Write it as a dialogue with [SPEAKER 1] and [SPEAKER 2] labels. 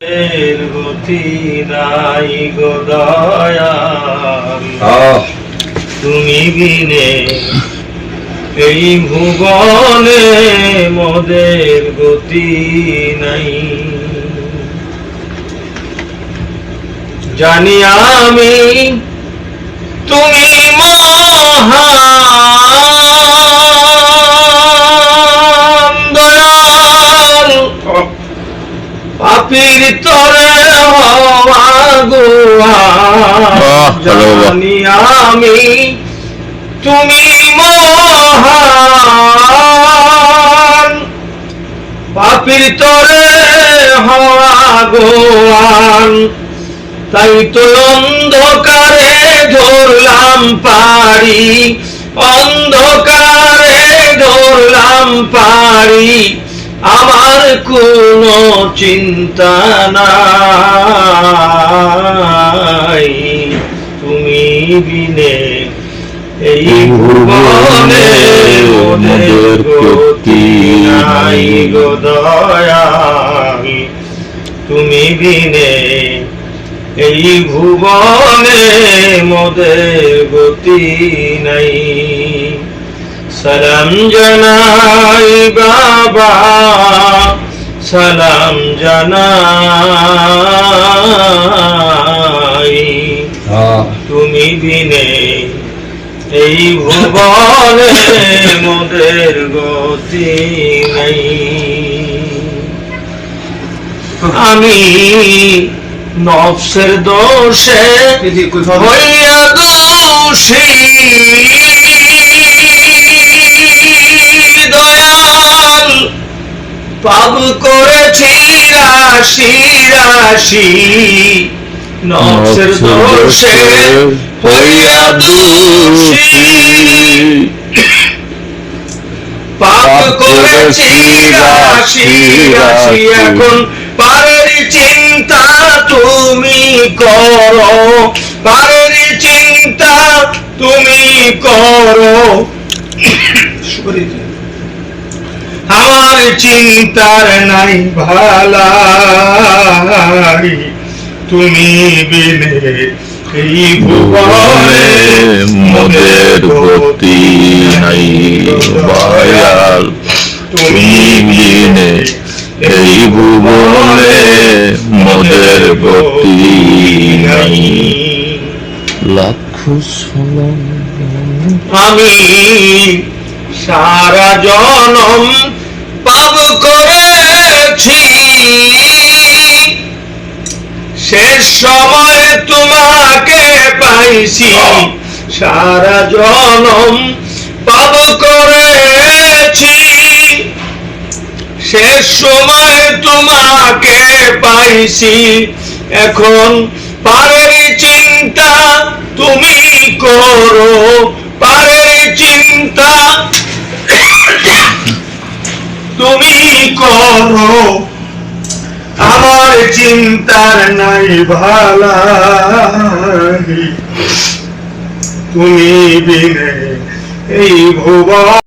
[SPEAKER 1] এর গতি নাই গো দয়াল। তুমি বিনে এই ভুবনে মোদের গতি নাই। জানি আমি তুমি মহা দয়াল। পাপির তরে জানি আমি তুমি মহান। পাপির তরে হওয়া গোয়ান। তাই তো অন্ধকারে ধরলাম পারি অন্ধকারে ধরলাম পারি আমার কোনো চিন্তা নাই। তুমি বিনে এই ভুবনে মোদের গতি নাই গো দয়াল তুমি বিনে এই ভুবনে মোদের গতি নাই। সালাম জানাই বাবা সালাম জানাই। তুমি দিনে এই ভুবনে মোদের গতি নাই। আমি নফসের দোষে হইয়া দোষী। পাপ করেছি রাশি রাশি। নফসের দোষে হইয়া দোষী। পাপ করেছি রাশি রাশি এখন পারের চিন্তা তুমি করো। পারের চিন্তা তুমি করো। আমার চিন্তার নাই ভালাই তুমি বিনে এই ভুবনে
[SPEAKER 2] মোদের গতি নাই দয়াল। তুমি বিনে এই ভুবনে মোদের গতি নাই। লাখ
[SPEAKER 1] আমি সারা জনম পাপ করেছি। শেষ সময় তোমাকে পাইছি। সারা জনম পাপ করেছি। শেষ সময় তোমাকে পাইছি। এখন পারের চিন্তা তুমি করো। করো। আমার চিন্তার নাই ভালাই তুমি বিনে এই ভুবন